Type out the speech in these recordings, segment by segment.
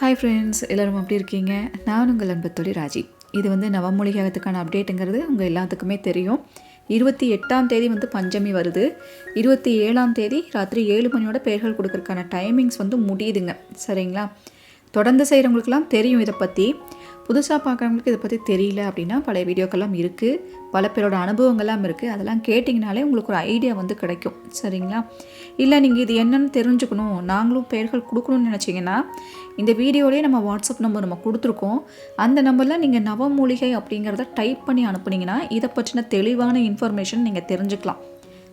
Hi friends எல்லோரும் எப்படி இருக்கீங்க? நான் உங்கள் அன்பத்தோடி ராஜி. இது வந்து நவமொழிகாகத்துக்கான அப்டேட்டுங்கிறது உங்கள் எல்லாத்துக்குமே தெரியும். இருபத்தி எட்டாம் தேதி வந்து பஞ்சமி வருது. இருபத்தி ஏழாம் தேதி ராத்திரி ஏழு மணியோட பெயர்கள் கொடுக்கறதுக்கான டைமிங்ஸ் வந்து முடியுதுங்க. சரிங்களா? தொடர்ந்து செய்கிறவங்களுக்கெல்லாம் தெரியும் இதை பற்றி புதுசாக பார்க்குறவங்களுக்கு இதை பற்றி தெரியல அப்படின்னா பழைய வீடியோக்கெல்லாம் இருக்குது பல பேரோட அனுபவங்கள்லாம் இருக்குது அதெல்லாம் கேட்டிங்கனாலே உங்களுக்கு ஒரு ஐடியா வந்து கிடைக்கும். சரிங்களா? இல்லை நீங்கள் இது என்னென்னு தெரிஞ்சுக்கணும். நாங்களும் பெயர்கள் கொடுக்கணும்னு நினச்சிங்கன்னா இந்த வீடியோலேயே நம்ம வாட்ஸ்அப் நம்பர் நம்ம கொடுத்துருக்கோம். அந்த நம்பரில் நீங்கள் நவமூலிகை அப்படிங்கிறத டைப் பண்ணி அனுப்புனீங்கன்னா இதை பற்றின தெளிவான இன்ஃபர்மேஷன் நீங்கள் தெரிஞ்சுக்கலாம்.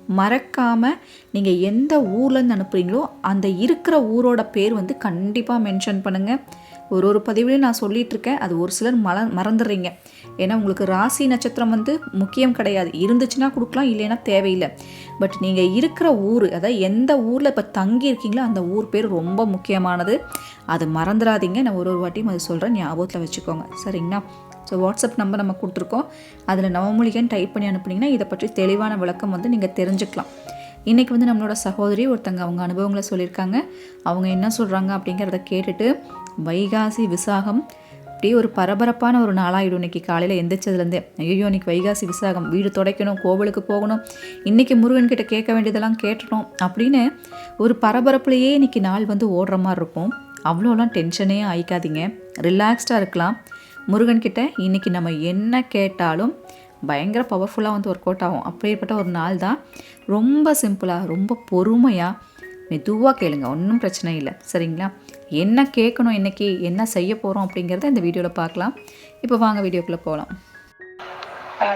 மறக்காமல் நீங்கள் எந்த ஊர்லேருந்து அனுப்புகிறீங்களோ அந்த இருக்கிற ஊரோட பேர் வந்து கண்டிப்பாக மென்ஷன் பண்ணுங்கள் ஒரு ஒரு பதிவுலையும் நான் சொல்லிகிட்ருக்கேன் அது ஒரு சிலர் மல மறந்துடுறீங்க. ஏன்னா உங்களுக்கு ராசி நட்சத்திரம் வந்து முக்கியம் கிடையாது. இருந்துச்சுன்னா கொடுக்கலாம் இல்லைன்னா தேவையில்லை. பட் நீங்கள் இருக்கிற ஊர் அதாவது எந்த ஊரில் இப்போ தங்கி இருக்கீங்களோ அந்த ஊர் பேர் ரொம்ப முக்கியமானது. அது மறந்துடாதீங்க. நான் ஒரு ஒரு வாட்டியும் அது சொல்கிறேன் ஞாபகத்தில் வச்சுக்கோங்க. சரிங்களா? ஸோ வாட்ஸ்அப் நம்பர் நம்ம கொடுத்துருக்கோம். அதில் நவமொழிகன் டைப் பண்ணி அனுப்புனீங்கன்னா இதை பற்றி தெளிவான விளக்கம் வந்து நீங்கள் தெரிஞ்சுக்கலாம். இன்றைக்கி வந்து நம்மளோட சகோதரி ஒருத்தங்க அவங்க அனுபவங்களை சொல்லியிருக்காங்க. அவங்க என்ன சொல்கிறாங்க அப்படிங்கிறத கேட்டுட்டு வைகாசி விசாகம் அப்படியே ஒரு பரபரப்பான ஒரு நாளாகிடும் இன்னைக்கு காலையில் எந்திரிச்சதுலேருந்தே. ஐயோ இன்னைக்கு வைகாசி விசாகம். வீடு துடைக்கணும் கோவிலுக்கு போகணும். இன்றைக்கி முருகன் கிட்ட கேட்க வேண்டியதெல்லாம் கேட்டுட்டோம் அப்படின்னு ஒரு பரபரப்புலையே இன்னைக்கு நாள் வந்து ஓடுற மாதிரி இருக்கும். அவ்வளோலாம் டென்ஷனே ஆயிக்காதீங்க. ரிலாக்ஸ்டாக இருக்கலாம். முருகன் இன்றைக்கி இன்னைக்கு நம்ம என்ன கேட்டாலும் பயங்கர பவர்ஃபுல்லாக வந்து ஒர்க் அவுட் ஆகும். அப்படிப்பட்ட ஒரு நாள் தான். ரொம்ப சிம்பிளாக ரொம்ப பொறுமையாக மெதுவாக கேளுங்க. ஒன்றும் பிரச்சனை இல்லை. சரிங்களா? என்ன கேட்கணும் இன்றைக்கி என்ன செய்ய போகிறோம் அப்படிங்கிறத இந்த வீடியோவில் பார்க்கலாம். இப்போ வாங்க வீடியோக்குள்ளே போகலாம்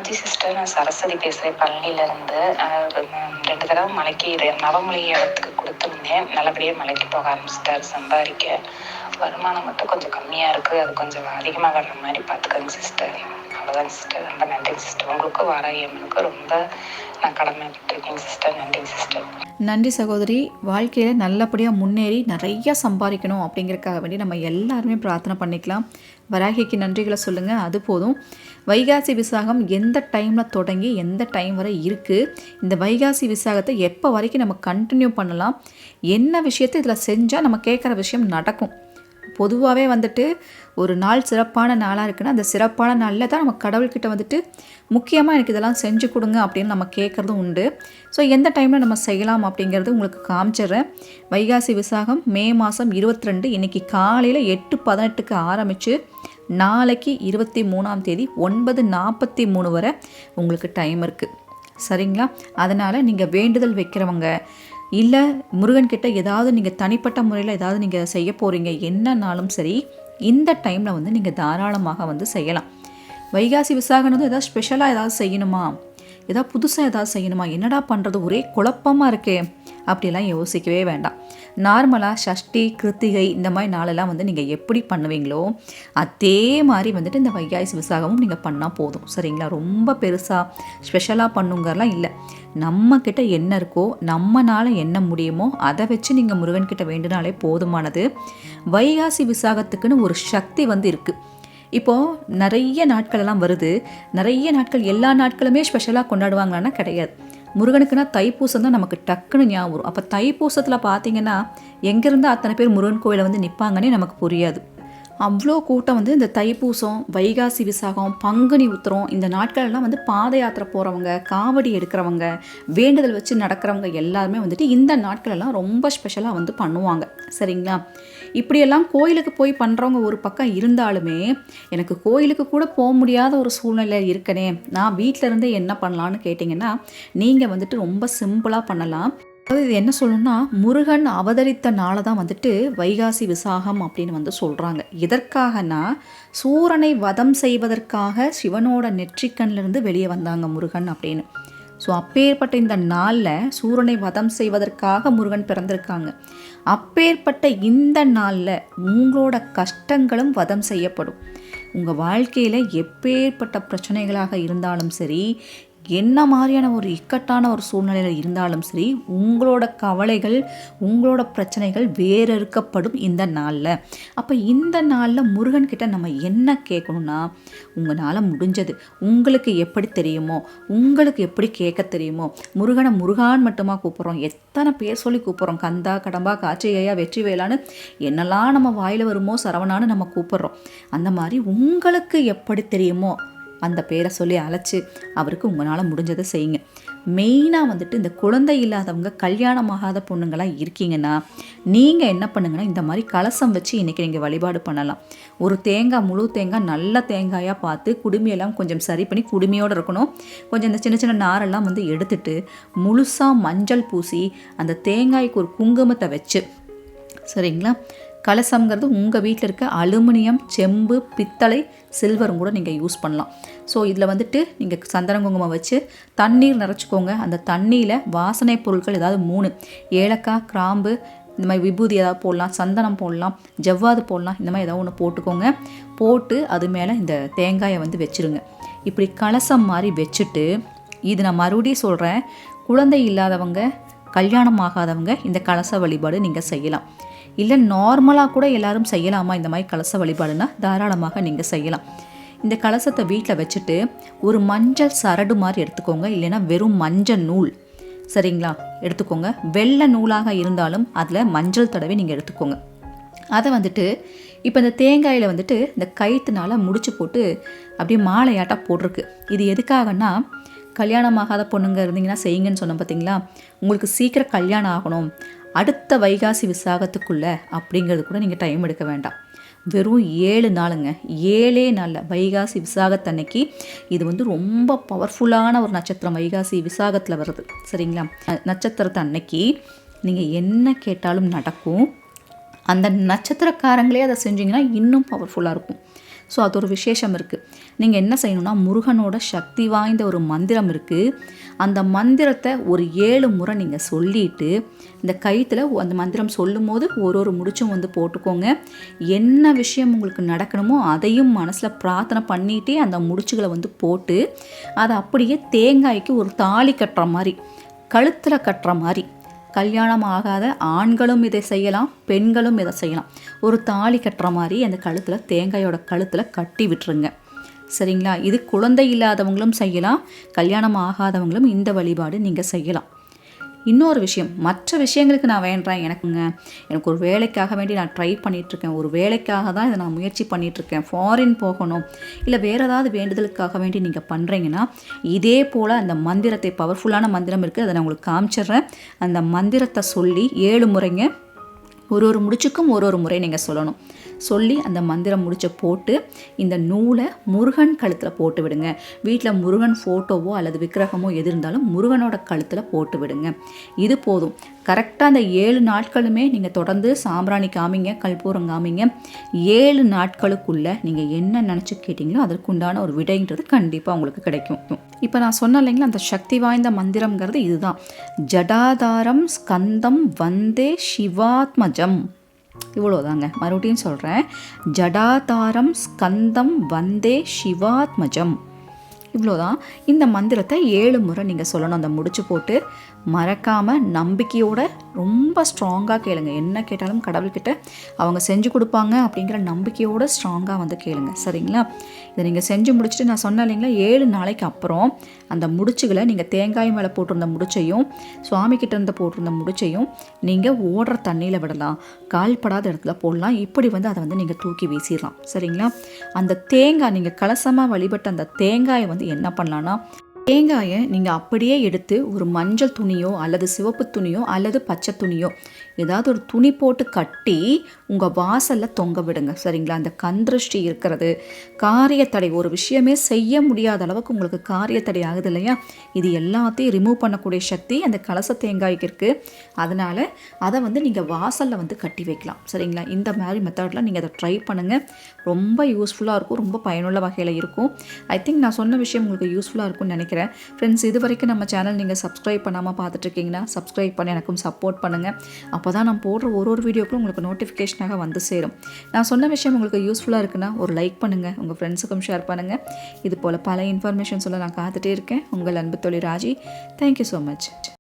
ஜி சிஸ்டர் நான் சரஸ்வதி பேசுகிறேன் பழனியிலேருந்து ரெண்டு தடவை மலைக்கு இது நவமொழி இடத்துக்கு கொடுத்துருந்தேன். நல்லபடியாக மலைக்கு போக ஆரம்பிச்சிட்டார் சம்பாதிக்க. வருமானம் மட்டும் கொஞ்சம் கம்மியாக இருக்குது அது கொஞ்சம் அதிகமாக வர்ற மாதிரி பார்த்துக்கோங்க சிஸ்டர் அவ்வளோதான் சிஸ்டர் ரொம்ப நன்றி சிஸ்டர் உங்களுக்கும் வாராகி அம்மனுக்கும் ரொம்ப நான் கடமைப்பட்டிருக்கேன் சிஸ்டர் நன்றி சிஸ்டர் நன்றி சகோதரி. வாழ்க்கையில் நல்லபடியாக முன்னேறி நிறைய சம்பாதிக்கணும் அப்படிங்கிறதுக்காக வேண்டி நம்ம எல்லாருமே பிரார்த்தனை பண்ணிக்கலாம். வராகிக்கு நன்றிகளை சொல்லுங்கள் அது போதும். வைகாசி விசாகம் எந்த டைமில் தொடங்கி எந்த டைம் வரை இருக்குது இந்த வைகாசி விசாகத்தை எப்போ வரைக்கும் நம்ம கண்டினியூ பண்ணலாம்? என்ன விஷயத்தை இதில் செஞ்சால் நம்ம கேட்குற விஷயம் நடக்கும்? பொதுவாகவே வந்துட்டு ஒரு நாள் சிறப்பான நாளாக இருக்குன்னா அந்த சிறப்பான நாளில் தான் நம்ம கடவுள்கிட்ட வந்துட்டு முக்கியமாக எனக்கு இதெல்லாம் செஞ்சு கொடுங்க அப்படின்னு நம்ம கேட்குறதும் உண்டு. ஸோ எந்த டைமில் நம்ம செய்யலாம் அப்படிங்கிறது உங்களுக்கு காமிச்சிடுறேன். வைகாசி விசாகம் மே மாதம் இருபத்தி ரெண்டு இன்றைக்கி காலையில் எட்டு பதினெட்டுக்கு ஆரம்பித்து நாளைக்கு இருபத்தி மூணாம் தேதி ஒன்பது நாற்பத்தி மூணு வரை உங்களுக்கு டைம் இருக்குது சரிங்களா? அதனால் நீங்கள் வேண்டுதல் வைக்கிறவங்க இல்லை முருகன்கிட்ட ஏதாவது நீங்கள் தனிப்பட்ட முறையில் ஏதாவது நீங்கள் செய்ய போகிறீங்க என்னன்னாலும் சரி இந்த டைமில் வந்து நீங்கள் தாராளமாக வந்து செய்யலாம். வைகாசி விசாகனம் வந்து ஏதாவது ஸ்பெஷலாக ஏதாவது செய்யணுமா? ஏதாவது புதுசாக ஏதாவது செய்யணுமா? என்னடா பண்ணுறது ஒரே குழப்பமாக இருக்கே. அப்படிலாம் யோசிக்கவே வேண்டாம். நார்மலாக சஷ்டி கிருத்திகை இந்த மாதிரி நாளெல்லாம் வந்து நீங்கள் எப்படி பண்ணுவீங்களோ அதே மாதிரி வந்துட்டு இந்த வையாசி விசாகமும் நீங்கள் பண்ணால் போதும். சரிங்களா? ரொம்ப பெருசாக ஸ்பெஷலாக பண்ணுங்கலாம் இல்லை. நம்மக்கிட்ட என்ன இருக்கோ நம்மனால் என்ன முடியுமோ அதை வச்சு நீங்கள் முருகன்கிட்ட வேண்டுனாலே போதுமானது. வைகாசி விசாகத்துக்குன்னு ஒரு சக்தி வந்து இருக்குது இப்போது நிறைய நாட்களெல்லாம் வருது. நிறைய நாட்கள் எல்லா நாட்களுமே ஸ்பெஷலாக கொண்டாடுவாங்களான்னா கிடையாது. முருகனுக்குன்னா தைப்பூசம் தான் நமக்கு டக்குன்னு ஞாபகம் அப்போ தைப்பூசத்தில் பார்த்தீங்கன்னா எங்கேருந்து அத்தனை பேர் முருகன் கோயிலை வந்து நிற்பாங்கன்னே நமக்கு புரியாது. அவ்வளோ கூட்டம் வந்து இந்த தைப்பூசம் வைகாசி விசாகம் பங்குனி உத்திரம் இந்த நாட்கள்லாம் வந்து பாத யாத்திரை போகிறவங்க காவடி எடுக்கிறவங்க வேண்டுதல் வச்சு நடக்கிறவங்க எல்லாருமே வந்துட்டு இந்த நாட்களெல்லாம் ரொம்ப ஸ்பெஷலாக வந்து பண்ணுவாங்க. சரிங்களா? இப்படியெல்லாம் கோயிலுக்கு போய் பண்ணுறவங்க ஒரு பக்கம் இருந்தாலுமே எனக்கு கோயிலுக்கு கூட போக முடியாத ஒரு சூழ்நிலை இருக்கனே. நான் வீட்டில் இருந்தே என்ன பண்ணலான்னு கேட்டிங்கன்னா நீங்கள் வந்துட்டு ரொம்ப சிம்பிளாக பண்ணலாம். அதாவது இது என்ன சொல்லணும்னா முருகன் அவதரித்த நாளை தான் வந்துட்டு வைகாசி விசாகம் அப்படின்னு வந்து சொல்கிறாங்க எதற்காகனா சூரனை வதம் செய்வதற்காக சிவனோட நெற்றிக்கண்ணிலிருந்து வெளியே வந்தாங்க முருகன் அப்படின்னு. ஸோ அப்பேற்பட்ட இந்த நாளில் சூரனை வதம் செய்வதற்காக முருகன் பிறந்திருக்காங்க. அப்பேற்பட்ட இந்த நாளில் உங்களோட கஷ்டங்களும் வதம் செய்யப்படும். உங்கள் வாழ்க்கையில் எப்பேற்பட்ட பிரச்சனைகளாக இருந்தாலும் சரி என்ன மாதிரியான ஒரு இக்கட்டான ஒரு சூழ்நிலையில் இருந்தாலும் சரி உங்களோட கவலைகள் உங்களோட பிரச்சனைகள் வேறறுக்கப்படும் இந்த நாளில். அப்போ இந்த நாளில் முருகன் கிட்ட நம்ம என்ன கேட்கணும்னா உங்களால் முடிஞ்சது. உங்களுக்கு எப்படி தெரியுமோ உங்களுக்கு எப்படி கேட்க தெரியுமோ முருகனை முருகான் மட்டுமா கூப்பிட்றோம். எத்தனை பேர் சொல்லி கூப்பிட்றோம். கந்தா கடம்பா காட்சிகையா வெற்றி வேளான்னு என்னெல்லாம் நம்ம வாயில் வருமோ சரவணான்னு நம்ம கூப்பிட்றோம். அந்த மாதிரி உங்களுக்கு எப்படி தெரியுமோ அந்த பேரை சொல்லி அழைச்சி அவருக்கு உங்களால் முடிஞ்சதை செய்யுங்க. மெயினாக வந்துட்டு இந்த குழந்தை இல்லாதவங்க கல்யாணமாகாத பொண்ணுங்களாக இருக்கீங்கன்னா நீங்கள் என்ன பண்ணுங்கன்னா இந்த மாதிரி கலசம் வச்சு இன்றைக்கி நீங்கள் வழிபாடு பண்ணலாம். ஒரு தேங்காய் முழு தேங்காய் நல்ல தேங்காயாக பார்த்து குடுமையெல்லாம் கொஞ்சம் சரி பண்ணி குடுமையோடு இருக்கணும். கொஞ்சம் இந்த சின்ன சின்ன நாரெல்லாம் வந்து எடுத்துட்டு முழுசாக மஞ்சள் பூசி அந்த தேங்காய்க்கு ஒரு குங்குமத்தை வச்சு சரிங்களா? கலசம்ங்கிறது உங்கள் வீட்டில் இருக்க அலுமினியம் செம்பு பித்தளை சில்வரும் கூட நீங்கள் யூஸ் பண்ணலாம். ஸோ இதில் வந்துட்டு நீங்கள் சந்தன குங்குமம் வச்சு தண்ணீர் நிறச்சிக்கோங்க. அந்த தண்ணியில் வாசனை பொருட்கள் ஏதாவது மூணு. ஏலக்காய் கிராம்பு இந்த மாதிரி விபூதி ஏதாவது போடலாம் சந்தனம் போடலாம் ஜவ்வாது போடலாம் இந்த மாதிரி ஏதாவது ஒன்று போட்டுக்கோங்க. போட்டு அது மேலே இந்த தேங்காயை வந்து வச்சுருங்க. இப்படி கலசம் மாதிரி வச்சுட்டு இது நான் மறுபடியும் சொல்கிறேன் குழந்தை இல்லாதவங்க கல்யாணம் ஆகாதவங்க இந்த கலச வழிபாடு நீங்கள் செய்யலாம். இல்லை நார்மலாக கூட எல்லாரும் செய்யலாமா? இந்த மாதிரி கலச வழிபாடுனா தாராளமாக நீங்கள் செய்யலாம். இந்த கலசத்தை வீட்டில் வச்சுட்டு ஒரு மஞ்சள் சரடு மாதிரி எடுத்துக்கோங்க. இல்லைன்னா வெறும் மஞ்சள் நூல். சரிங்களா? எடுத்துக்கோங்க. வெள்ளை நூலாக இருந்தாலும் அதில் மஞ்சள் தடவை நீங்கள் எடுத்துக்கோங்க. அதை வந்துட்டு இப்போ இந்த தேங்காயில் வந்துட்டு இந்த கயிற்றுனால முடிச்சு போட்டு அப்படியே மாலையாட்டாக போட்டிருக்கு. இது எதுக்காகன்னா கல்யாணமாகாத பொண்ணுங்க இருந்தீங்கன்னா செய்யுங்கன்னு சொன்னோம் பார்த்தீங்களா உங்களுக்கு சீக்கிரம் கல்யாணம் ஆகணும். அடுத்த வைகாசி விசாகத்துக்குள்ளே அப்படிங்கிறது கூட நீங்கள் டைம் எடுக்க வேண்டாம். வெறும் ஏழு நாளுங்க. ஏழே நாளில் வைகாசி விசாகத்தன்னைக்கு இது வந்து ரொம்ப பவர்ஃபுல்லான ஒரு நட்சத்திரம். வைகாசி விசாகத்தில் வருது சரிங்களா? நட்சத்திரத்தை அன்னைக்கு நீங்கள் என்ன கேட்டாலும் நடக்கும். அந்த நட்சத்திரக்காரங்களே அதை செஞ்சீங்கன்னா இன்னும் பவர்ஃபுல்லாக இருக்கும். ஸோ அது ஒரு விசேஷம் இருக்குது நீங்கள் என்ன செய்யணும்னா முருகனோட சக்தி வாய்ந்த ஒரு மந்திரம் இருக்குது அந்த மந்திரத்தை ஒரு ஏழு முறை நீங்கள் சொல்லிட்டு இந்த கயிற்றுல அந்த மந்திரம் சொல்லும் போது ஒரு ஒரு முடிச்சும் வந்து போட்டுக்கோங்க. என்ன விஷயம் உங்களுக்கு நடக்கணுமோ அதையும் மனசில் பிரார்த்தனை பண்ணிகிட்டே அந்த முடிச்சுகளை வந்து போட்டு அதை அப்படியே தேங்காய்க்கு ஒரு தாலி கட்டுற மாதிரி கழுத்தில் கட்டுற மாதிரி. கல்யாணம் ஆகாத ஆண்களும் இதை செய்யலாம் பெண்களும் இதை செய்யலாம். ஒரு தாலி கட்டுற மாதிரி அந்த கழுத்தில் தேங்காயோட கழுத்தில் கட்டி விட்டுருங்க. சரிங்களா? இது குழந்தை இல்லாதவங்களும் செய்யலாம் கல்யாணம் ஆகாதவங்களும் இந்த வழிபாடு நீங்கள் செய்யலாம். இன்னொரு விஷயம் மற்ற விஷயங்களுக்கு நான் வேண்டேன் எனக்குங்க. எனக்கு ஒரு வேலைக்காக வேண்டி நான் ட்ரை பண்ணிகிட்ருக்கேன் ஒரு வேலைக்காக தான் இதை நான் முயற்சி பண்ணிகிட்ருக்கேன் ஃபாரின் போகணும் இல்லை வேறு ஏதாவது வேண்டுதலுக்காக வேண்டி நீங்கள் பண்ணுறீங்கன்னா இதே போல் அந்த மந்திரத்தை பவர்ஃபுல்லான மந்திரம் இருக்குது அதை நான் உங்களுக்கு காமிச்சிடுறேன். அந்த மந்திரத்தை சொல்லி ஏழு முறைங்க ஒரு ஒரு முடிச்சுக்கும் ஒரு ஒரு முறை நீங்கள் சொல்லணும். சொல்லி அந்த மந்திரம் முடிச்ச போட்டு இந்த நூலை முருகன் கழுத்தில் போட்டு விடுங்க. வீட்டில் முருகன் ஃபோட்டோவோ அல்லது விக்கிரகமோ எது இருந்தாலும் முருகனோட கழுத்தில் போட்டு விடுங்க. இது போதும். கரெக்டாக அந்த ஏழு நாட்களுமே நீங்கள் தொடர்ந்து சாம்பிராணி காமிங்க கல்பூரம் காமிங்க. ஏழு நாட்களுக்குள்ளே நீங்கள் என்ன நினச்சி கேட்டிங்களோ அதற்குண்டான ஒரு விடைன்றது கண்டிப்பாக உங்களுக்கு கிடைக்கும். இப்போ நான் சொன்ன இல்லைங்களா அந்த சக்தி வாய்ந்த மந்திரம்ங்கிறது இதுதான். ஜடாதாரம் ஸ்கந்தம் வந்தே சிவாத்மஜம். இவ்வளோதாங்க மறுபடியும் சொல்கிறேன் ஜடாதாரம் ஸ்கந்தம் வந்தே சிவாத்மஜம். இவ்வளோதான் இந்த மந்திரத்தை ஏழு முறை நீங்கள் சொல்லணும். அந்த முடிச்சு போட்டு மறக்காமல் நம்பிக்கையோட ரொம்ப ஸ்ட்ராங்காக கேளுங்க. என்ன கேட்டாலும் கடவுள்கிட்ட அவங்க செஞ்சு கொடுப்பாங்க அப்படிங்கிற நம்பிக்கையோடு ஸ்ட்ராங்காக வந்து கேளுங்க. சரிங்களா? இதை நீங்கள் செஞ்சு முடிச்சுட்டு நான் சொன்னேன் இல்லைங்களா? ஏழு நாளைக்கு அப்புறம் அந்த முடிச்சுகளை நீங்கள் தேங்காய் மேலே போட்டிருந்த முடிச்சையும் சுவாமி கிட்ட போட்டிருந்த முடிச்சையும் நீங்கள் ஓடுற தண்ணியில் விடலாம். கால்படாத இடத்துல போடலாம். இப்படி வந்து அதை வந்து நீங்கள் தூக்கி வீசிடலாம். சரிங்களா? அந்த தேங்காய் நீங்கள் கலசமாக வழிபட்ட அந்த தேங்காயை வந்து என்ன பண்ணலான்னா தேங்காயை நீங்கள் அப்படியே எடுத்து ஒரு மஞ்சள் துணியோ அல்லது சிவப்பு துணியோ அல்லது பச்சை துணியோ ஏதாவது ஒரு துணி போட்டு கட்டி உங்கள் வாசலில் தொங்க விடுங்க. சரிங்களா? அந்த கந்திருஷ்டி இருக்கிறது. காரியத்தடை ஒரு விஷயமே செய்ய முடியாத அளவுக்கு உங்களுக்கு காரியத்தடை ஆகுது இல்லையா? இது எல்லாத்தையும் ரிமூவ் பண்ணக்கூடிய சக்தி அந்த கலச தேங்காய்க்கு இருக்குது அதனால் அதை வந்து நீங்கள் வாசலில் வந்து கட்டி வைக்கலாம். சரிங்களா? இந்த மாதிரி மெத்தடில் நீங்கள் அதை ட்ரை பண்ணுங்கள் ரொம்ப யூஸ்ஃபுல்லாக இருக்கும். ரொம்ப பயனுள்ள வகையில் இருக்கும். ஐ திங்க் நான் சொன்ன விஷயம் உங்களுக்கு யூஸ்ஃபுல்லாக இருக்கும்னு நினைக்கிறேன். ஃப்ரெண்ட்ஸ் இது வரைக்கும் நம்ம சேனல் நீங்கள் சப்ஸ்கிரைப் பண்ணாமல் பார்த்துட்ருக்கீங்கன்னா சப்ஸ்கிரைப் பண்ணி எனக்கும் சப்போர்ட் பண்ணுங்கள் அப்போ தான் நான் போடுற ஒரு ஒரு வீடியோக்கும் உங்களுக்கு நோட்டிஃபிகேஷன் நோட்டிஃபிகேஷனாக வந்து சேரும். நான் சொன்ன விஷயம் உங்களுக்கு யூஸ்ஃபுல்லாக இருக்குன்னா ஒரு லைக் பண்ணுங்கள் உங்கள் ஃப்ரெண்ட்ஸுக்கும் ஷேர் பண்ணுங்கள் இது போல் பல இன்ஃபர்மேஷன் சொல்ல நான் காத்துட்டே இருக்கேன். உங்கள் அன்பு தொழில் ராஜி தேங்க்யூ ஸோ மச்